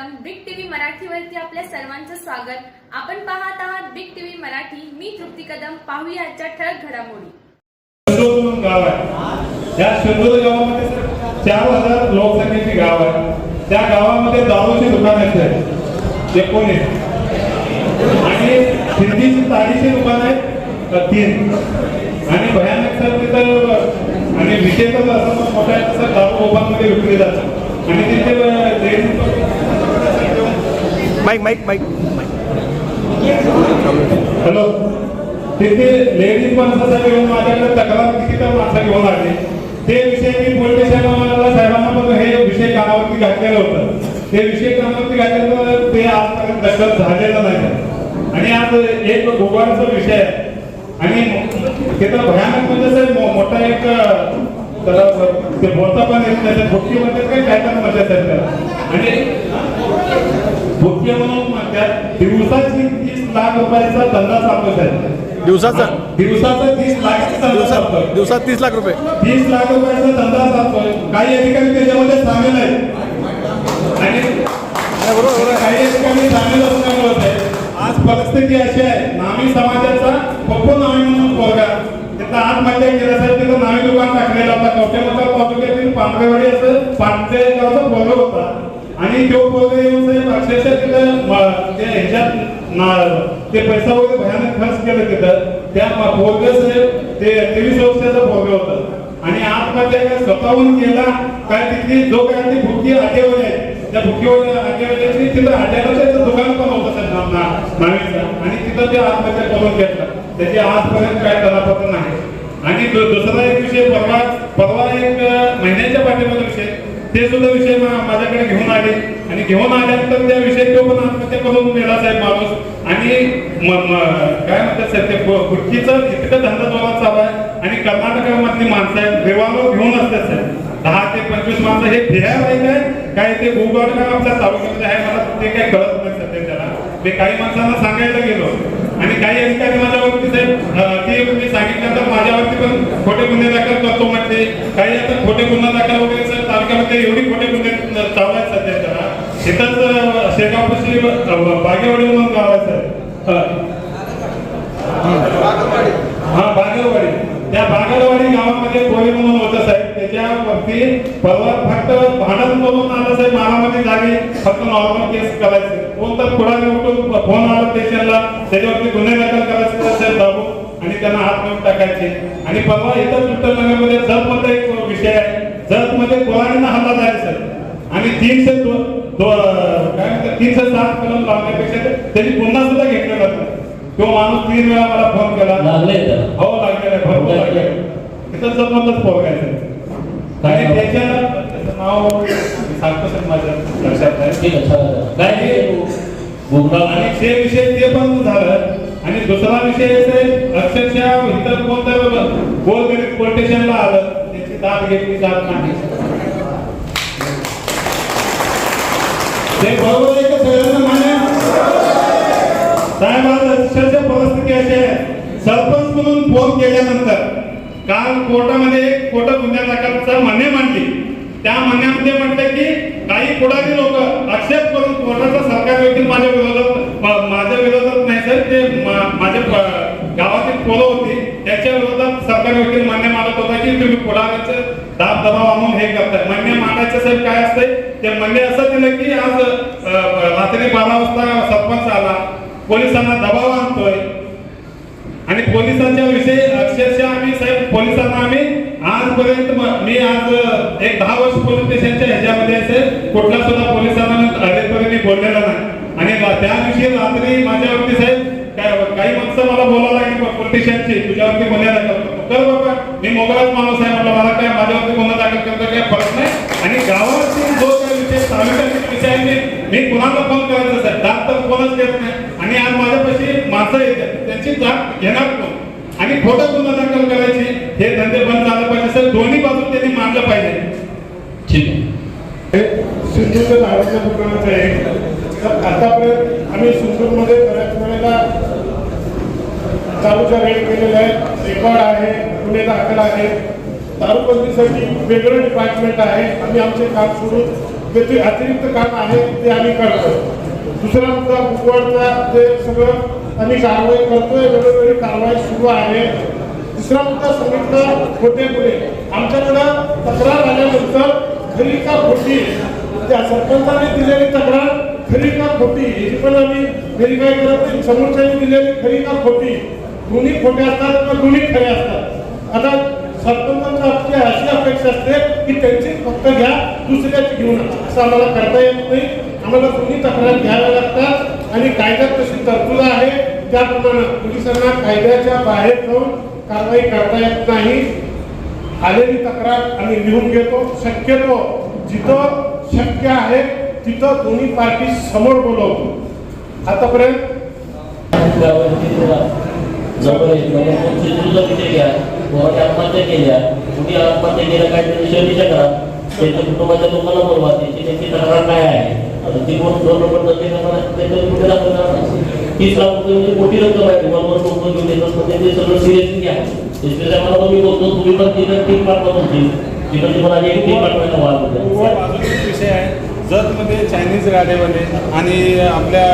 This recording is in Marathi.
सर्वप्रथम बिग टीव्ही मराठीवरती आपल्या सर्वांचं स्वागत. आपण पाहत आहात बिग टीव्ही मराठी. मी तृप्ती कदम. पाहूया आजच्या ठळक घडामोडी. गाव आहे. या शंभर गावामध्ये चार हजार लोकसंख्येचे गाव आहे. त्या गावामध्ये दारूची दुकान आहेत एकोणीस. आणि हिंदीची ताडीची दुकान आहेत. तीन आणि भयानक सर तिथं आणि विशेष असं मोठ्या तसं दारू गोपांमध्ये विकली जातात आणि तिथे माईक माईक माईक हॅलो तिथे लेडीज माणसाचा घेऊन माझ्याकडे तक्रार किती तर माणसं घेऊन आले. ते विषय मी पोलीस साहेबांना साहेबांना पण हे विषय कानावरती घातलेलं होतं. ते विषय कानावरती घातलेलं ते आजपर्यंत दखल झालेलं नाही. आणि आज एक गोगाडचा विषय आहे. आणि तिथं भयानक म्हणजे मोठा एक त्याला ते बोलता पण येत नाही. त्या म्हणतात काय काय पण मजा आणि मुख्य म्हणून म्हणतात दिवसाची तीस लाख रुपयाचा धंदा साहेब दिवसाचा? दिवसाचा तीस धंदा दिवसात तीस लाख रुपये. तीस लाख रुपयाचा धंदा चालतोय. काही अधिकारी त्याच्यामध्ये सामील आहेत. आणि. काही ठिकाणी सामील असल्यामुळे होत आहे आज परिस्थिती अशी आहे नामी समाजाचा पप्पू नामी म्हणून पोरगा. तिथं आत्महत्या केल्यासाठी तिथं नावी दुकान टाकलेला होता. कवठेमंगळ तालुक्यातील पांढरेवाडी असं पांढरे गावचा पोरगा होता. आणि तो पोरगा येऊन साहेब अक्षरशः तिथं म- ते ह्याच्यात ते पैसा वगैरे भयानक खर्च केलं तिथं. त्या पोरग साहेब ते तेवीस वर्षाचा पोरगा होता. आणि आत्महत्या काय स्वतःहून केला काय तिथली जो काय ती भुकी आटेवर आहे त्या भुकीवर आटेवरची तिथं आट्याला त्याचं दुकान पण होतं त्यांना ना- आणि तिथं ते आत्महत्या करून घेतला. त्याची आजपर्यंत काय कलापत्र नाही. आणि दुसरा एक विषय परवा परवा एक महिन्याच्या पाठीमागे विषय. ते सुद्धा विषय माझ्याकडे घेऊन आले. आणि घेऊन आल्यानंतर त्या विषय तो पण आत्महत्या करून मेला साहेब माणूस. आणि काय म्हणतात साहेब ते गु- इतकं धंदा जोरात चालू आहे. आणि कर्नाटकामधली माणसं आहेत रिव्हॉल्वर घेऊन असतात साहेब. दहा ते पंचवीस माणसं हे फिरायला आहे काय? काय ते गुगड का आमच्या तालुक्यामध्ये आहे? मला ते काही कळत नाही सध्या त्याला. ते काही माणसांना सांगायला गेलो. आणि काही अधिकारी खोटे गुन्हे दाखल करतो म्हटले. काही आता खोटे गुन्हा दाखल वगैरे सर तालुक्यामध्ये एवढी खोटे गुन्हे चालू आहेत सध्या त्याला तिथंच शेगावपाशी बागेवाडी म्हणून गाव आहे सर. हा. बागेवाडी. त्या बागेवाडी गावामध्ये कोळी म्हणून होतं साहेब. त्याच्यावरती परवा फक्त भांडण करून आला साहेब. मारामध्ये झाली फक्त नॉर्मल केस करायचे. कोण तर उठून फोन आला स्टेशनला त्याच्यावरती गुन्हे दाखल करायचे. त्यांना हात लावून टाकायचे. आणि परवा इथं विठ्ठलनगरमध्ये जतमध्ये एक विषय आहे. जतमध्ये कोळाडीनं हल्ला झाला सर. आणि तीनशे दो दो- काय म्हणतात? तीनशे सात कलम लावण्यापेक्षा त्यांनी पुन्हा सुद्धा घेतलेला होता तो माणूस तीन वेळा मला फोन केला. लागले हो लागलेला आहे भरपूर लागलेला तिथं जमतच पोरगायचं आणि त्याच्या त्याचं नाव सांगतो सर माझ्या लक्षात आहे. आहे. काय हे आणि ते विषय ते पण झालं. आणि दुसरा विषय अक्षरशः इतर कोण तर गोरगरीब आलं त्याची दाद घेतली जात नाही. ते बरोबर आहे का सगळ्यांना मान्य साहेब आज अक्षरशः परिस्थिती अशी आहे. सरपंच म्हणून फोन केल्यानंतर काल कोर्टामध्ये एक खोटं गुन्हे दाखलचा मान्य मांडली. त्या म्हणण्यामध्ये म्हटलं की काही पुढारी लोक आक्षेप करून कोर्टाचा सरकार व्यक्ती माझ्या विरोधात माझ्या विरोधात ते माझ्या गावातील पोलं होती त्याच्या विरोधात सरकारी वकील मान्य मानत होता की तुम्ही पुढाऱ्याचे दाब दबाव आणून हे करताय. मान्य मानायचं साहेब काय असतंय? ते म्हणणे असं दिलं की आज रात्री बारा वाजता सरपंच आला. पोलिसांना दबाव आणतोय. आणि पोलिसांच्या विषयी अक्षरशः आम्ही साहेब पोलिसांना आम्ही आजपर्यंत मी आज एक दहा वर्ष पोलीस स्टेशनच्या ह्याच्यामध्ये असेल कुठला सुद्धा पोलिसांना अरेपर्यंत बोललेला नाही आणि रा- त्या दिवशी रात्री माझ्यावरती साहेब काय काही माणसं मला बोलायला लागली स्टेशनची तुझ्यावरती गुन्हे दाखल करतो कर बाबा मी मोकळाच माणूस आहे म्हटलं मला काय माझ्यावरती गुन्हा दाखल करतो काय फरक नाही. आणि गावातील जो काही विषय तालुक्यातील विषय आहे मी मी कुणाला फोन करायचं साहेब दात तर कोणच घेत नाही. आणि आज माझ्यापाशी माणसं येतात त्यांची जात घेणार कोण? आणि खोटा गुन्हा दाखल करायची हे धंदे बंद झालं पाहिजे सर दोन्ही बाजू त्यांनी मानलं पाहिजे. ठीक आहे. सिंधूचं नावाच्या प्रकरणाचं आहे. तर आतापर्यंत आम्ही सिंधूरमध्ये बऱ्याच वेळेला चालूच्या रेट केलेल्या आहेत. रेकॉर्ड आहे. गुन्हे दाखल आहे दारूबंदीसाठी वेगळं डिपार्टमेंट आहे. आम्ही आमचे काम सोडून ते अतिरिक्त काम आहे ते आम्ही करतो दुसरा मुद्दा कुकवाडचा ते सगळं आम्ही कारवाई करतोय वेळोवेळी कारवाई सुरू आहे. तिसरा मुद्दा सांगितलं खोटे गुन्हे आमच्याकडं तक्रार आल्यानंतर खरी का खोटी? त्या सरपंचाने दिलेली तक्रार खरी का खोटी? याची पण आम्ही व्हेरीफाय करत नाही. समोरच्याने दिलेली खरी का खोटी? दोन्ही खोटे असतात किंवा दोन्ही खरे असतात. आता सरपंचांची आपली अशी अपेक्षा असते की त्यांची फक्त घ्या दुसऱ्याची घेऊ नका. असं आम्हाला करता येत नाही. आम्हाला दोन्ही तक्रार घ्याव्या लागतात आणि कायद्यात तशी तरतूद आहे. त्याप्रमाणे पोलिसांना कायद्याच्या बाहेर जाऊन कारवाई करता येत नाही. आलेली तक्रार आम्ही लिहून घेतो. शक्यतो जिथं शक्य आहे तिथं दोन्ही पार्टी समोर बोलवतो. आतापर्यंत जवळ आहे. म्हणजे घ्या कोणाने आत्महत्या केल्या कुठे आत्महत्या केल्या काय तरी विचार करा त्याच्या कुटुंबाच्या लोकांना बोलवा त्याची त्यांची तक्रार काय आहे आता ती कोण दोन रुपये त्याच्यावर कुठे दाखवणार तीस लाख रुपये म्हणजे मोठी रक्कम आहे तुम्हाला पण लोक घेऊन येतात ते सगळं सिरियसली घ्या त्याच्यापेक्षा मला पण बोलतो तुम्ही पण तिथं टीम पाठवा तुमची मला एक पाठवायला वाद होते अजून विषय आहे जतमध्ये चायनीज गाड्यामध्ये आणि आपल्या